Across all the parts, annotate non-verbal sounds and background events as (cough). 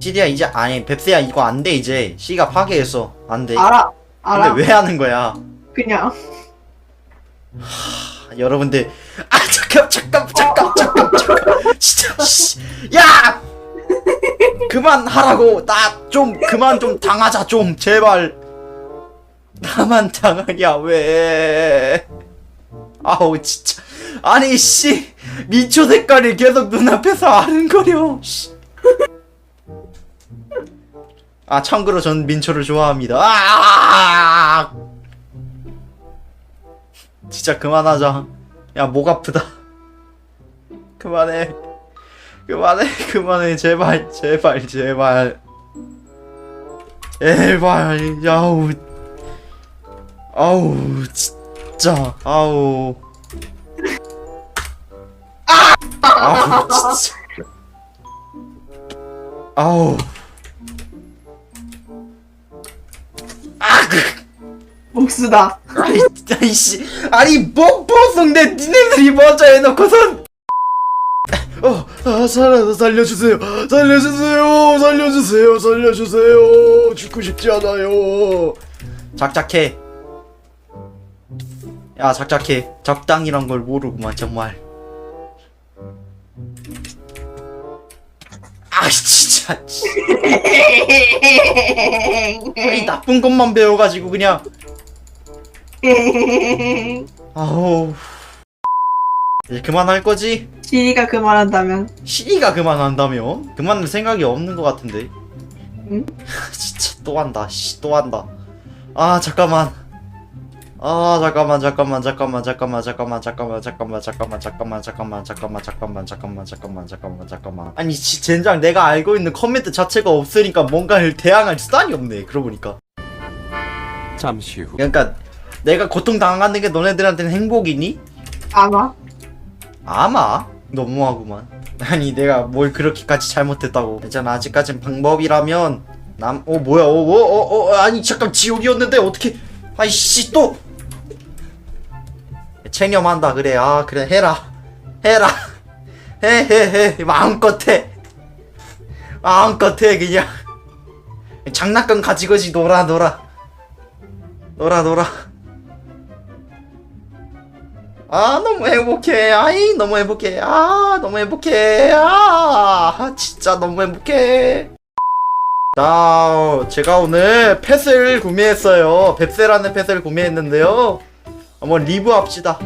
시디야 이제 아니 뱁스야 이거 안 돼 이제. C가 파괴했어 안돼. 알아 알아. 근데 왜 하는 거야? 그냥. 아, 여러분들. 아 잠깐 잠깐 잠깐 잠깐 잠깐. 진짜 씨. 야! 그만하라고. 나 좀 그만 좀 당하자 좀. 제발. 나만 당하냐 왜? 아우 진짜. 아니 씨. 민초 색깔이 계속 눈앞에서 아른거려 씨. 아 참고로 전 민초를 좋아합니다 아 진짜 그만하자. 야, 목 아프다. 그만해. 그만해, 그만해. 제발, 제발, 제발. 제발, 야우. 아우, 진짜, 아우. 아! 아우, 진짜. 아우. 아, 그. 복수다 아이, 아이씨, 아니 뭐 보송 내 니네들이 먼저 해놓고선. 어, 아, 살아, 살려주세요, 살려주세요, 살려주세요, 살려주세요. 죽고 싶지 않아요. 작작해. 야, 작작해. 적당이란 걸 모르구만 정말. 아, 진 짜. 씨. 이 나쁜 것만 배워가지고 그냥. 아우. 이제 그만할 거지? 시리가 그만한다면 시리가 그만한다면? 그만할 생각이 없는 것 같은데. 응? (laughs) 진짜 또 한다. 씨, 또 한다. 아, 잠깐만. 아, 잠깐만, 잠깐만, 잠깐만, 잠깐만, 잠깐만, 잠깐만, 잠깐만, 잠깐만, 잠깐만, 잠깐만, 잠깐만, 잠깐만, 잠깐만, 잠깐만, 잠깐만, 잠깐만. 아니, 지, 젠장 내가 알고 있는 커멘트 자체가 없으니까 뭔가를 대항할 수단이 없네. 그러고 보니까. 잠시 후 그러니까 내가 고통 당하는 게 너네들한테는 행복이니? 아마 아마 너무하구만 아니 내가 뭘 그렇게까지 잘못했다고 괜찮아 아직까진 방법이라면 남.. 어 뭐야 어어어 어, 어, 아니 잠깐 지옥이었는데 어떻게 아이씨 또 체념한다 그래 아 그래 해라. 해라. (laughs) 해해 해. 마음껏 해. (laughs) 마음껏 해 그냥. (laughs) 장난감 가지고지 놀아 놀아. 놀아 놀아. 아 너무 행복해. 아이 너무 행복해. 아 너무 행복해. 아 진짜 너무 행복해. 자 제가 오늘 펫을 구매했어요. 뱁새라는 펫을 구매했는데요 한번 리뷰 합시다.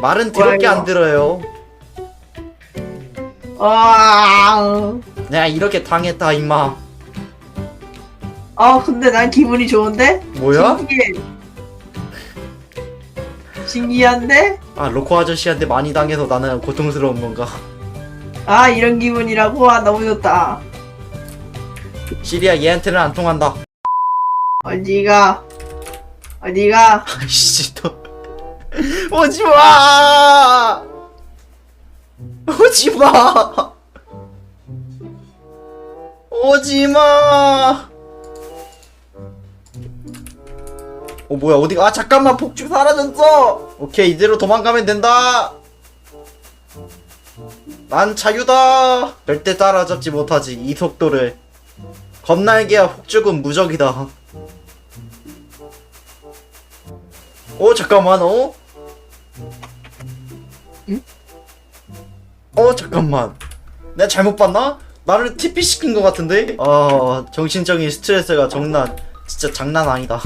말은 더럽게. 안 들어요. 와 내가 이렇게 당했다 임마. 아 근데 난 기분이 좋은데? 뭐야? 신기해. 신기한데? 아 로코 아저씨한테 많이 당해서 나는 고통스러운 건가? 아 이런 기분이라고? 아 너무 좋다. 시리야 얘한테는 안 통한다. 어디가 어디가? 아이씨 또. (laughs) 오지 마! 오지 마! 오지 마! 어 뭐야 어디가? 아 잠깐만 폭죽 사라졌어! 오케이 이대로 도망가면 된다! 난 자유다! 절대 따라잡지 못하지 이 속도를. 겁날개야 폭죽은 무적이다 어 잠깐만 어? 응? 어 잠깐만 내가 잘못 봤나? 나를 TP 시킨 것 같은데? 아 정신적인 스트레스가 장난 진짜 장난 아니다